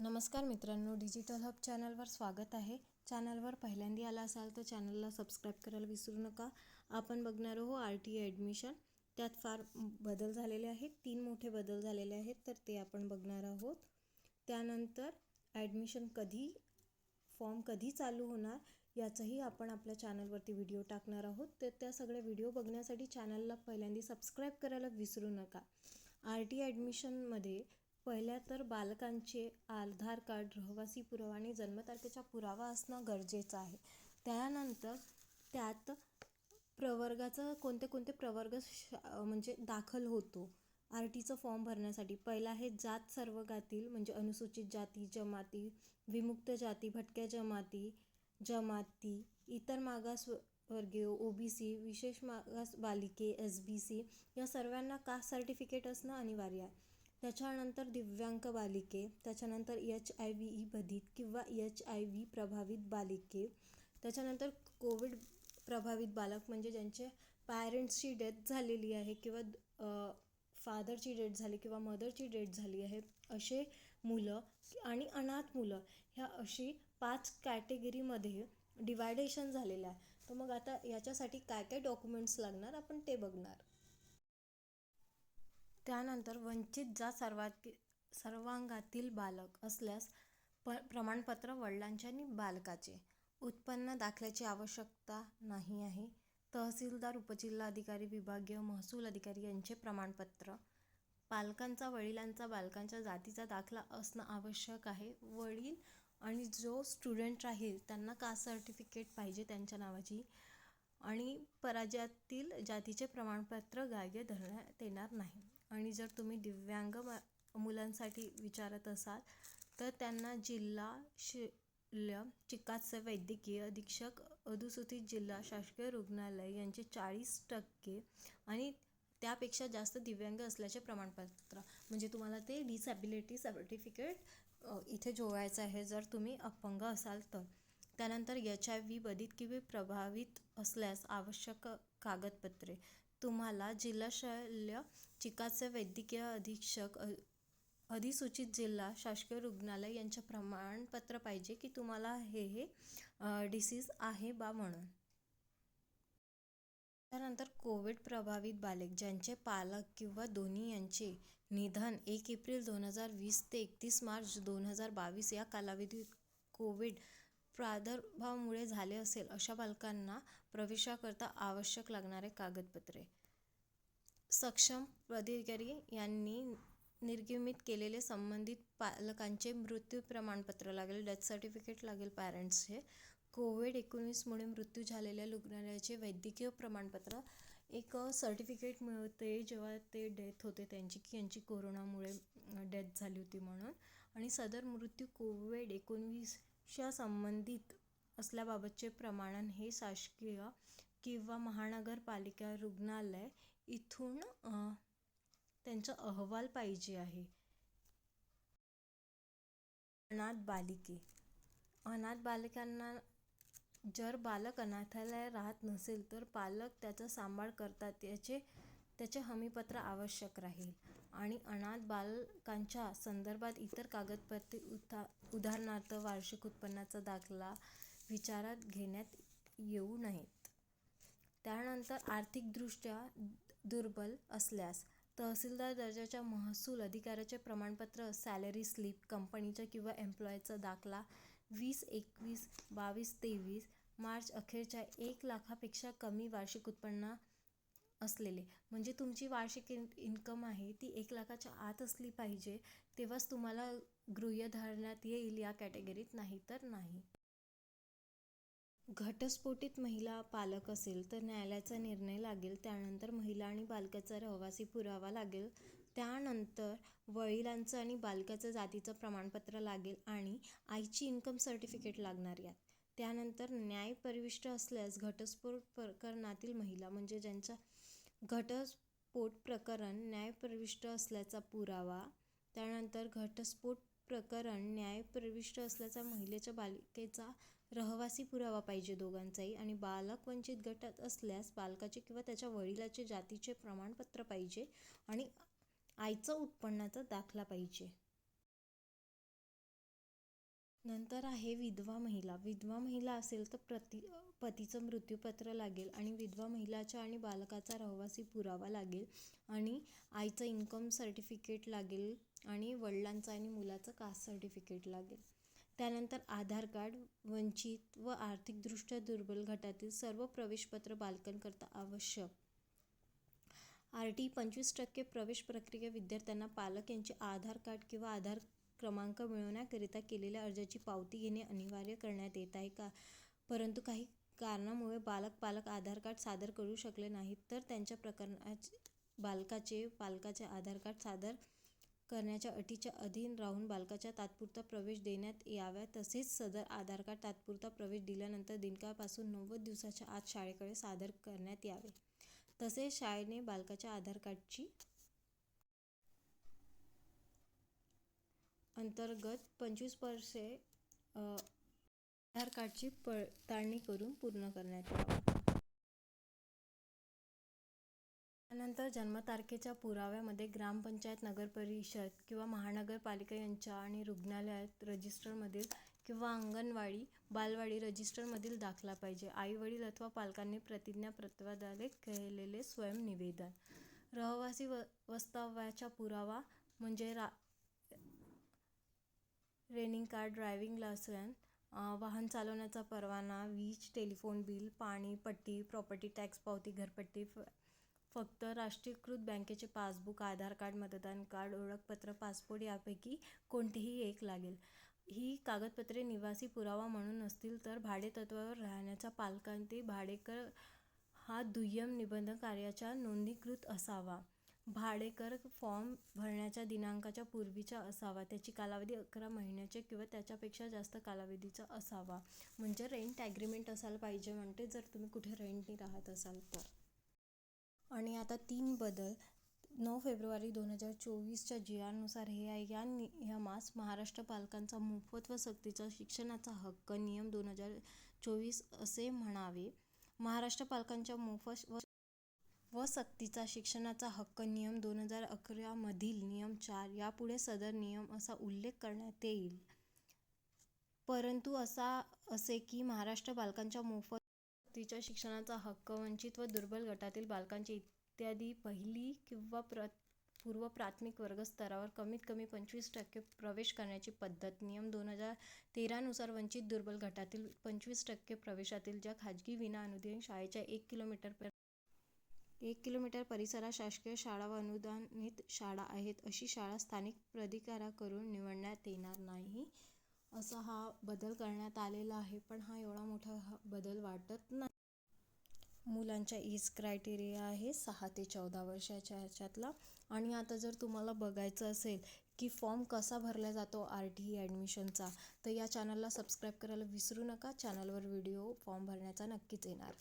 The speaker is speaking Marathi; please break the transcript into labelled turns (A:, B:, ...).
A: नमस्कार मित्रांनो डिजिटल हब चॅनलवर स्वागत आहे. चॅनलवर पहिल्यांदा आला असाल तर चॅनलला सबस्क्राईब करायला विसरू नका. आपण बघणार आहोत आर टी ॲडमिशन त्यात फार बदल झालेले आहेत. तीन मोठे बदल झालेले आहेत तर ते आपण बघणार आहोत. त्यानंतर ॲडमिशन कधी फॉर्म कधी चालू होणार याचंही आपण आपल्या चॅनलवरती व्हिडिओ टाकणार आहोत. तर त्या सगळ्या व्हिडिओ बघण्यासाठी चॅनलला पहिल्यांदा सबस्क्राईब करायला विसरू नका. आर टी ॲडमिशनमध्ये पहिल्या तर बालकांचे आधार कार्ड रहिवासी पुरावा आणि जन्मतारखेचा पुरावा असणं गरजेचं आहे. त्यानंतर त्यात प्रवर्गाचं कोणते कोणते प्रवर्ग म्हणजे दाखल होतो आर टीचं फॉर्म भरण्यासाठी. पहिला आहे जात सर्वगातील म्हणजे अनुसूचित जाती जमाती विमुक्त जाती भटक्या जमाती जमाती इतर मागास वर्गीय ओ बी सी विशेष मागास बालिके एस बी सी या सर्वांना कास्ट सर्टिफिकेट असणं अनिवार्य आहे. त्याच्यानंतर दिव्यांक बालिके त्याच्यानंतर एच आय व्ही ई बाधित किंवा एच आय व्ही प्रभावित बालिके त्याच्यानंतर कोविड प्रभावित बालक म्हणजे ज्यांचे पॅरेंट्सची डेथ झालेली आहे किंवा फादरची डेथ झाली किंवा मदरची डेथ झाली आहे असे मुलं आणि अनाथ मुलं ह्या अशी पाच कॅटेगरीमध्ये डिवायडेशन झालेलं आहे तर मग आता याच्यासाठी काय काय डॉक्युमेंट्स लागणार? आपण ते बघणार. त्यानंतर वंचित जात सर्वात सर्वांगातील बालक असल्यास प प्रमाणपत्र वडिलांचे आणि बालकाचे. उत्पन्न दाखल्याची आवश्यकता नाही आहे. तहसीलदार उपजिल्हाधिकारी विभागीय महसूल अधिकारी यांचे प्रमाणपत्र. पालकांचा वडिलांचा बालकांच्या जातीचा दाखला असणं आवश्यक आहे. वडील आणि जो स्टुडंट राहील त्यांना कास्ट सर्टिफिकेट पाहिजे त्यांच्या नावाची? आणि पराजयातील जातीचे प्रमाणपत्र ग्राह्य धरण्यात येणार नाही. आणि जर तुम्ही दिव्यांग मुलांसाठी विचारत असाल तर त्यांना जिल्हा शल्य चिकित्सा वैद्यकीय अधीक्षक अनुसूचित जिल्हा शासकीय रुग्णालय यांचे चाळीस टक्के आणि त्यापेक्षा जास्त दिव्यांग असल्याचे प्रमाणपत्र. म्हणजे तुम्हाला ते डिसॅबिलिटी सर्टिफिकेट इथे जोडायचं आहे जर तुम्ही अपंग असाल तर. त्यानंतर एच आय व्ही बधित किंवा प्रभावित असल्यास आवश्यक कागदपत्रे. तुम्हाला जिल्हा शल्य चिकित्सा वैद्यकीय अधीक्षक अधिसूचित जिल्हा शासकीय रुग्णालय यांचे प्रमाणपत्र पाहिजे की तुम्हाला हे हे डिसीज आहे बा म्हणून. त्यानंतर कोविड प्रभावित बालक ज्यांचे पालक किंवा दोन्ही यांचे निधन एक एप्रिल दोन हजार वीस ते एकतीस मार्च दोन हजार बावीस या कालावधीत कोविड प्रादुर्भावामुळे झाले असेल अशा बालकांना प्रवेशाकरता आवश्यक लागणारे कागदपत्रे. सक्षम प्राधिकारी यांनी निर्गमित केलेले संबंधित पालकांचे मृत्यू प्रमाणपत्र लागेल डेथ सर्टिफिकेट लागेल पॅरेंट्सचे कोविड एकोणीसमुळे मृत्यू झालेल्या रुग्णालयाचे वैद्यकीय प्रमाणपत्र. एक सर्टिफिकेट मिळते जेव्हा ते डेथ होते त्यांची की यांची कोरोनामुळे डेथ झाली होती म्हणून. आणि सदर मृत्यू कोविड एकोणवीस एकोणवीसच्या संबंधित असल्याबाबतचे प्रमाणन हे शासकीय किंवा महानगरपालिका रुग्णालय इथून त्यांचा अहवाल पाहिजे आहे. अनाथ बालिके. अनाथ बालकांना जर बालक अनाथालय राहत नसेल तर पालक त्याचा सांभाळ करतात याचे त्याचे हमीपत्र आवश्यक राहील. आणि अनाथ बालकांच्या संदर्भात इतर कागदपत्रे उदा उदाहरणार्थ वार्षिक उत्पन्नाचा दाखला विचारात घेण्यात येऊ नयेत. त्यानंतर आर्थिकदृष्ट्या दुर्बल असल्यास तहसीलदार दर्जाच्या महसूल अधिकाऱ्याचे प्रमाणपत्र सॅलरी स्लिप कंपनीच्या किंवा एम्प्लॉयचा दाखला वीस एकवीस बावीस तेवीस मार्च अखेरच्या एक लाखापेक्षा कमी वार्षिक उत्पन्न असलेले. म्हणजे तुमची वार्षिक इन इन्कम आहे ती एक लाखाच्या आत असली पाहिजे तेव्हाच तुम्हाला गृह्य धरण्यात येईल या कॅटेगरीत नाही तर नाही. घटस्फोटित महिला पालक असेल तर न्यायालयाचा निर्णय लागेल त्यानंतर महिला आणि बालकाचा रहिवासी पुरावा लागेल त्यानंतर वडिलांचं आणि बालकाचं जातीचं प्रमाणपत्र लागेल आणि आईची इन्कम सर्टिफिकेट लागणार यात. त्यानंतर न्यायपरिविष्ट असल्यास घटस्फोट प्रकरणातील महिला म्हणजे ज्यांच्या घटस्फोट प्रकरण न्यायप्रविष्ट असल्याचा पुरावा त्यानंतर घटस्फोट प्रकरण न्यायप्रविष्ट असल्याचा महिलेच्या बालिकेचा रहवासी पुरावा पाहिजे दोघांचाही आणि बालक वंचित गटात असल्यास बालकाचे किंवा त्याच्या वडिलाचे जातीचे प्रमाणपत्र पाहिजे आणि आईचा उत्पन्नाचा दाखला पाहिजे. नंतर आहे विधवा महिला. विधवा महिला असेल तर प्रति पतीचं मृत्यूपत्र लागेल आणि विधवा महिलाच्या आणि बालकाचा रहिवासी पुरावा लागेल आणि आईचं इन्कम सर्टिफिकेट लागेल आणि वडिलांचं आणि मुलाचं कास्ट सर्टिफिकेट लागेल. त्यानंतर आधार कार्ड वंचित व आर्थिकदृष्ट्या दुर्बल गटातील सर्व प्रवेशपत्र बालकांकरता आवश्यक. आर टी पंचवीस टक्के प्रवेश प्रक्रिया विद्यार्थ्यांना पालक यांचे आधार कार्ड किंवा आधार क्रमांक मिळवण्याकरिता केलेल्या अर्जाची पावती घेणे अनिवार्य करण्यात येत आहे का? परंतु काही कारणामुळे बालक पालक आधार कार्ड सादर करू शकले नाहीत तर त्यांच्या प्रकरणाचे बालकाचे पालकाचे आधार कार्ड सादर करण्याच्या अटीच्या अधीन राहून बालकाच्या तात्पुरता प्रवेश देण्यात यावा तसेच सदर आधार कार्ड तात्पुरता प्रवेश दिल्यानंतर दिनकाळपासून नव्वद दिवसाच्या आत शाळेकडे सादर करण्यात यावे. तसेच शाळेने बालकाच्या आधार कार्डची अंतर्गत पंचवीस वर्षे आधार कार्डची पडताळणी करून पूर्ण करण्यात त्यानंतर जन्मतारखेच्या पुराव्यामध्ये ग्रामपंचायत नगरपरिषद किंवा महानगरपालिका यांच्या आणि रुग्णालयात रजिस्टरमधील किंवा अंगणवाडी बालवाडी रजिस्टरमधील दाखला पाहिजे. आई वडील अथवा पालकांनी प्रतिज्ञापत्राद्वारे केलेले स्वयंनिवेदन रहवासी व वस्ताव्याचा पुरावा म्हणजे रा रेनिंग कार्ड ड्रायव्हिंग लायसन वाहन चालवण्याचा परवाना वीज टेलिफोन बिल पाणी पट्टी प्रॉपर्टी टॅक्स पावती घरपट्टी फ फक्त राष्ट्रीयकृत बँकेचे पासबुक आधार कार्ड मतदान कार्ड ओळखपत्र पासपोर्ट यापैकी कोणतेही एक लागेल. ही कागदपत्रे निवासी पुरावा म्हणून नसतील तर भाडेतत्त्वावर राहण्याचा पालकांती भाडेकर हा दुय्यम निबंध कार्याच्या नोंदणीकृत असावा. भाडेकर फॉर्म भरण्याच्या दिनांकाच्या पूर्वीचा असावा. त्याची कालावधी अकरा महिन्याचे किंवा त्याच्यापेक्षा जास्त कालावधीचा असावा. म्हणजे रेंट ॲग्रीमेंट असायला पाहिजे म्हणते. जर तुम्ही कुठे रेंटने राहत असाल तर. आणि आता तीन बदल. नऊ फेब्रुवारी दोन हजार चोवीसच्या जियानुसार हे आहे. या नियमास महाराष्ट्र पालकांचा मोफत व सक्तीचा शिक्षणाचा हक्क. नियम दोन हजार चोवीस असे म्हणावे. महाराष्ट्र पालकांच्या मोफत व व सक्तीचा शिक्षणाचा हक्क नियम दोन हजार अकरामधील नियम चार यापुढे सदर नियम असा उल्लेख करण्यात येईल. परंतु असा असे की महाराष्ट्र बालकांच्या मोफत सक्तीच्या शिक्षणाचा हक्क वंचित व दुर्बल गटातील बालकांचे इत्यादी पहिली किंवा प्र पूर्व प्राथमिक वर्ग स्तरावर कमीत कमी पंचवीस टक्के प्रवेश करण्याची पद्धत नियम दोन हजार तेरानुसार वंचित दुर्बल गटातील पंचवीस टक्के प्रवेशातील ज्या खाजगी विना अनुदान शाळेच्या एक किलोमीटर एक किलोमीटर परिसरात शासकीय शाळा व अनुदानित शाळा आहेत. अशी शाळा स्थानिक प्राधिकाराकडून निवडण्यात येणार नाही असा हा बदल करण्यात आलेला आहे. पण हा एवढा मोठा हा बदल वाटत नाही. मुलांच्या एज क्रायटेरिया आहे सहा ते चौदा वर्षाच्या ह्याच्यातला. आणि आता जर तुम्हाला बघायचं असेल की फॉर्म कसा भरला जातो आर टी ई ॲडमिशनचा तर या चॅनलला सबस्क्राईब करायला विसरू नका. चॅनलवर व्हिडिओ फॉर्म भरण्याचा नक्कीच येणार.